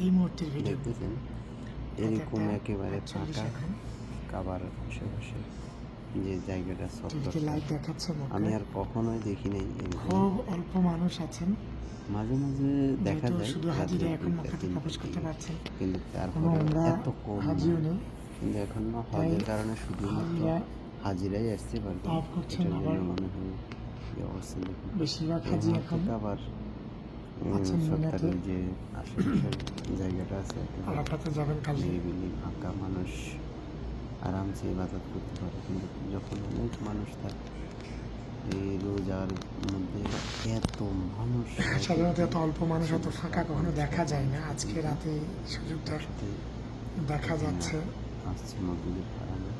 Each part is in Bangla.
এই মুহূর্তের ভিডিও দেখতেছেন এরকম একেবারে ফাঁকা কাবার আশেপাশে যে জায়গাটা লাইভ দেখাচ্ছে আমি আর কখনোই দেখি নাই খুব অল্প মানুষ আছেন। মাঝে মাঝে দেখা যায় শুধু হাজিরা এখন দুইটা, মক্কাতে প্রবেশ করতে দিকে। পারছেন কিন্তু তারপরে এত কম হাজিও নেই। কিন্তু এখন না হজের কারণে শুধুমাত্র হাজিরাই আসতে পারবে এটার জন্য মনে হয় এই অবস্থা দেখুন। বেশিরভাগ হাজি এখন আবার আছেন যে আশেপাশের জায়গাটা আছে আরাফাতে যাবেন কাল। নিরিবিলি ফাঁকা মানুষ আরামসে ইবাদত করতে পারে। কিন্তু যখন অনেক মানুষ থাকে এই রোজার মধ্যে এত মানুষ সাধারণত এত অল্প মানুষ অত ফাঁকা কখনো দেখা যায় না। আজকে রাতে সুযোগটা দেখা যাচ্ছে। আসছে মসজিদের কারণে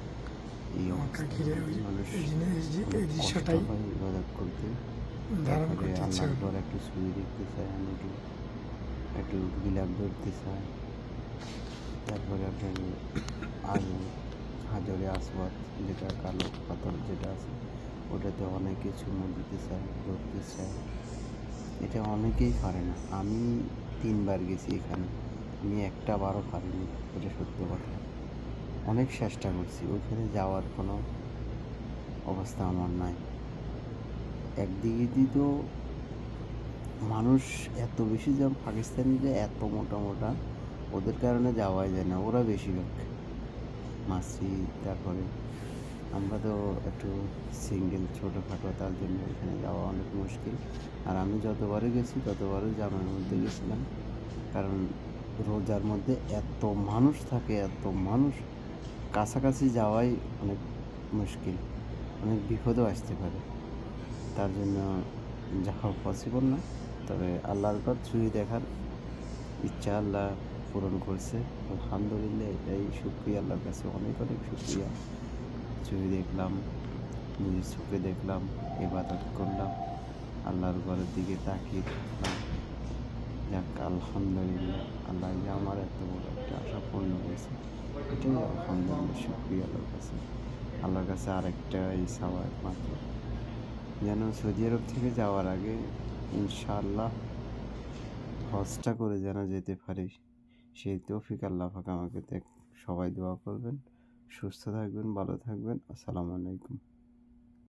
এই অবস্থায় ঘিরে এই দৃশ্যটাই ইবাদত করতে। ধারণ তারপরে করতে ইচ্ছে হলো। পর একটু ছবি দেখতে চায় অনেকে একটু একটু গিলাপ ধরতে চায়। তারপরে আপনার আর হাজরে আসবাদ যেটা কালো পাথর যেটা আছে ওটাতে অনেকে চুমো দিতে চায় ধরতে চায়। এটা অনেকেই পারে না। আমি তিনবার গেছি এখানে। আমি একটা বারও পারিনি এটা সত্য কথা। অনেক চেষ্টা করছি। ওইখানে যাওয়ার কোনো অবস্থা আমার নাই। একদিকে তো মানুষ এত বেশি যেমন পাকিস্তানিরা এত মোটা মোটা, ওদের কারণে যাওয়াই যায় না, ওরা বেশিরভাগ। মাসি, তারপরে আমরা তো একটু সিঙ্গেল ছোটোখাটো, তার জন্য এখানে যাওয়া অনেক মুশকিল। আর আমি যতবারই গেছি, ততবারই জামার মধ্যে গেছিলাম। কারণ রোজার মধ্যে এত মানুষ থাকে, এত মানুষ কাছাকাছি যাওয়াই অনেক মুশকিল, অনেক বিপদও আসতে পারে। তার জন্য যাওয়া পসিবল না। তবে আল্লাহর পর ছুঁয়ে দেখার ইচ্ছা আল্লাহ পূরণ করছে। আলহামদুলিল্লাহ এটাই শুক্রিয়া আল্লাহর কাছে অনেক অনেক শুক্রিয়া। ছুঁয়ে দেখলাম, নিজের চোখে দেখলাম, ইবাদত করলাম, আল্লাহর ঘরের দিকে তাকিয়ে দেখলাম যাক, আলহামদুলিল্লাহ, আল্লাহ যে আমার এত বড় একটা আশা পূর্ণ করেছে। এটাই আলহামদুলিল্লাহ, শুক্রিয়া আল্লাহর কাছে। আল্লাহর কাছে আরেকটা এই সাওয়া একমাত্র যেন সৌদি আরব থেকে যাওয়ার আগে ইনশাআল্লাহ হজটা করে যেন যেতে পারি। সেই তৌফিক আল্লাহ ফাঁকা আমাকে দেখ, সবাই দোয়া করবেন। সুস্থ থাকবেন, ভালো থাকবেন। আসসালামু আলাইকুম।